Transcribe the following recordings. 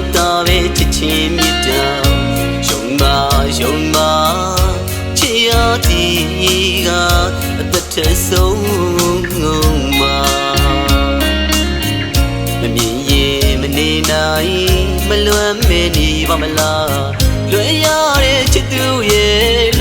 သူတယောက်သားပဲချစ်ချင်းမြတ်တာယုံပါယုံပါချစ်ရသည်ကအသက်ထဆုံးငုံမှာမမြင်ရင်မနေနိုင်မလွမ်းမဲနေပါမလားလွယ်ရတဲ့ချစ်သူရဲ့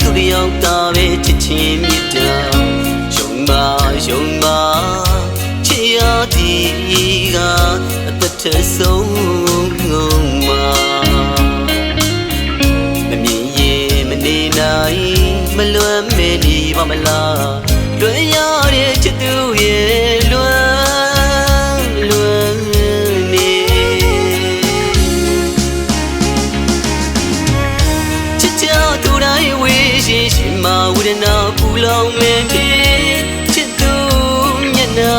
သူတယောက်သားပဲချစ်ချင်းမြတ်တာယုံပါယုံပါချစ်ရသည်ကအသက်ထဆုံးငုံမှာမမြင်ရင်မနေနိုင်မလွမ်းမဲနေပါမလားလွ မဝရဏပူလောင်မင်းဖြစ်ချစ်သူမျက်နှာ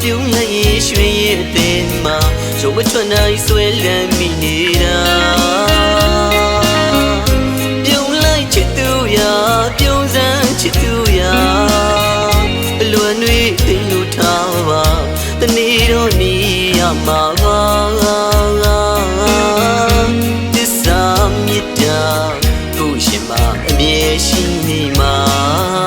ပြုံးလိုက်ရင်ရွှင်ရဲ့အသေးမှာရုံမထွက်နိုင်ဆွဲလန်းမိနေတာပြုံးလိုက်ချစ်သူရာပြုံးစမ်းချစ်သူရာအလွန်တွေသိလို့ထားပါတနေ့တော့နေရမှာ အမြဲရှိနေမှာ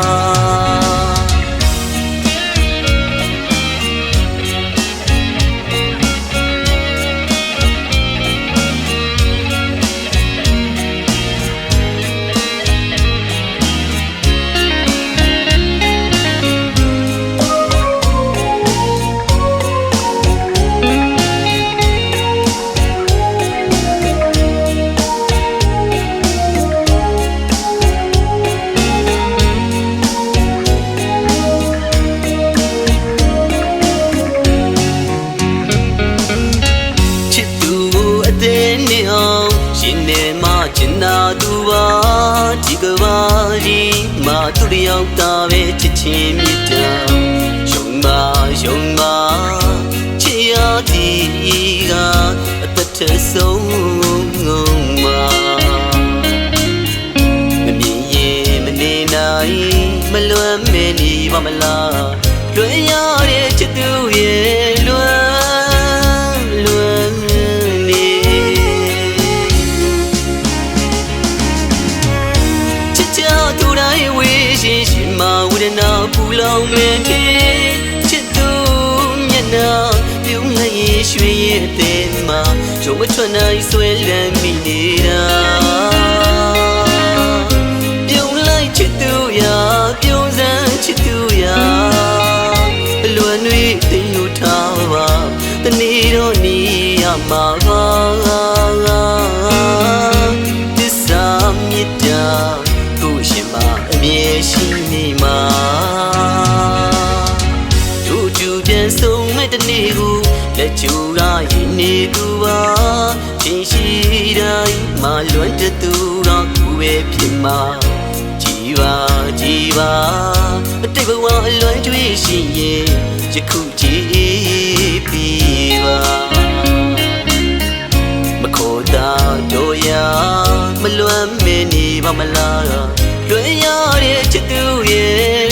သူတယောက်သားပဲချစ်ချင်းမြတ်တာယုံပါယုံ တိုင်းဝေးရှင်ရှင်မဝရဏပူလောင်မင်းဖြစ်ချစ်သူမျက်နှာပြုံးလိုက်ရင်ရွှင်ရဲ့အသေးမှာရုံမထွက်နိုင်ဆွဲလန်းမိနေတာပြုံးလိုက်ချစ်သူရာပြုံးစမ်းချစ်သူရာအလွန်တွေသိလို့ထားပါတနေ့တော့နေရမှာပါသစ္စာ နေသူပါချင်းရှိတိုင်းမလွန်တသူတော့ကိုပဲဖြစ်မှာကြည်ပါကြည်ပါအတိတ်ဘဝအလွန်ကြွေးရှိရဲ့ယခုကြည်ပြီးပါမခေါ်တာတို့ရမလွမ်းမင်းနေပါမလားလွယ်ရတဲ့